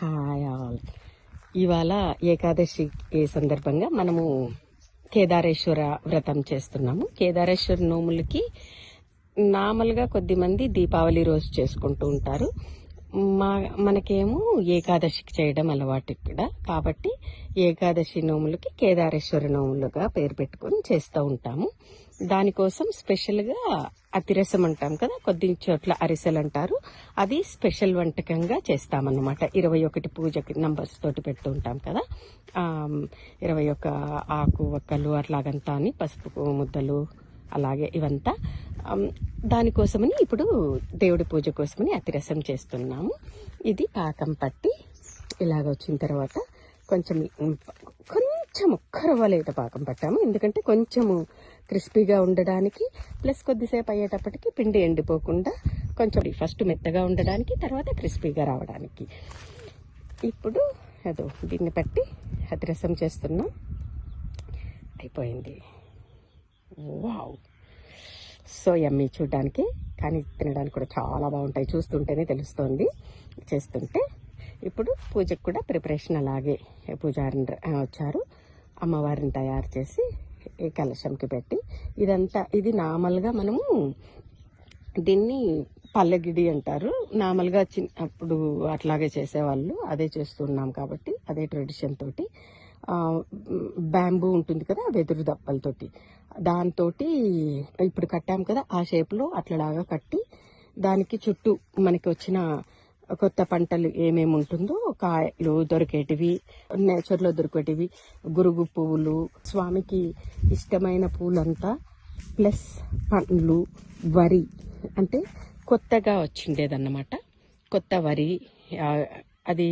Hi all ఇవాళ ఏకాదశి సందర్భంగా మనము కేదారేశ్వర వ్రతం చేస్తున్నాము. కేదారేశ్వర నోములకి నార్మల్గా కొద్దిమంది దీపావళి రోజు చేసుకుంటూ ఉంటారు. మా మనకేమో ఏకాదశికి చేయడం అలవాటు ఇక్కడ. కాబట్టి ఏకాదశి నోములకి కేదారేశ్వర నోములుగా పేరు పెట్టుకొని చేస్తూ ఉంటాము. దానికోసం స్పెషల్గా అతిరసం అంటాం కదా కొద్ది చోట్ల అరిసెలు అంటారు. అది స్పెషల్ వంటకంగా చేస్తామన్నమాట. ఇరవై ఒకటి పూజకి నంబర్స్ తోటి పెడుతూ ఉంటాం కదా. ఇరవై ఒక ఆకు ఒక్కలు అట్లాగంతా అని పసుపు ముద్దలు అలాగే ఇవంతా. దానికోసమని ఇప్పుడు దేవుడి పూజ కోసమని అతిరసం చేస్తున్నాము. ఇది పాకం పట్టి ఇలాగ వచ్చిన తర్వాత కొంచెం కొంచెం కరవలేత పాకం పట్టాము. ఎందుకంటే కొంచెము క్రిస్పీగా ఉండడానికి ప్లస్ కొద్దిసేపు అయ్యేటప్పటికి పిండి ఎండిపోకుండా కొంచెం ఫస్ట్ మెత్తగా ఉండడానికి తర్వాత క్రిస్పీగా రావడానికి. ఇప్పుడు అదో దీన్ని పట్టి అతిరసం చేస్తున్నాం. అయిపోయింది. సో ఎమ్మి చూడడానికి. కానీ తినడానికి కూడా చాలా బాగుంటాయి. చూస్తుంటేనే తెలుస్తుంది. చేస్తుంటే ఇప్పుడు పూజకు కూడా ప్రిపరేషన్ అలాగే పూజారిని వచ్చారు. అమ్మవారిని తయారు చేసి ఈ కలశంకి పెట్టి ఇదంతా ఇది నార్మల్గా మనము దీన్ని పల్లెగిడి అంటారు. నార్మల్గా చిన్న అప్పుడు అట్లాగే చేసేవాళ్ళు. అదే చేస్తున్నాం కాబట్టి అదే ట్రెడిషన్ తోటి బ్యాంబూ ఉంటుంది కదా వెదురు దప్పలతోటి. దాంతో ఇప్పుడు కట్టాం కదా ఆ షేప్లో అట్లలాగా కట్టి దానికి చుట్టూ మనకి వచ్చిన కొత్త పంటలు ఏమేమి ఉంటుందో కాయలు దొరికేటివి నేచర్లో దొరికేటివి గురుగు పువ్వులు స్వామికి ఇష్టమైన పూలంతా ప్లస్ పండ్లు వరి అంటే కొత్తగా వచ్చిండేదన్నమాట. కొత్త వరి అది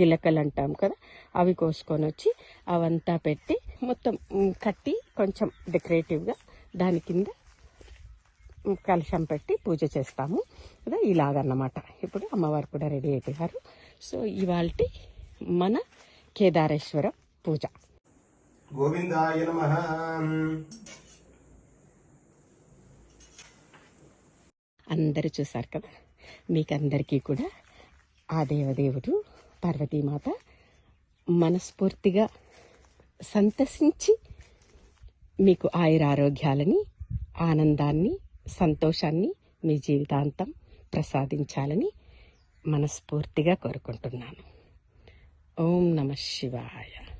గిలకలు అంటాం కదా అవి కోసుకొని వచ్చి అవంతా పెట్టి మొత్తం కట్టి కొంచెం డెకరేటివ్గా దాని కింద కలశం పెట్టి పూజ చేస్తాము కదా ఇలాగన్నమాట. ఇప్పుడు అమ్మవారు కూడా రెడీ అయిపోయారు. సో ఇవాళ మన కేదారేశ్వర పూజ. గోవిందాయ నమ. అందరూ చూసారు కదా మీకందరికీ కూడా ఆ దేవదేవుడు పార్వతీమాత మనస్ఫూర్తిగా సంతసించి మీకు ఆయుర ఆరోగ్యాలని ఆనందాన్ని సంతోషాన్ని మీ జీవితాంతం ప్రసాదించాలని మనస్ఫూర్తిగా కోరుకుంటున్నాను. ఓం నమ శివాయ.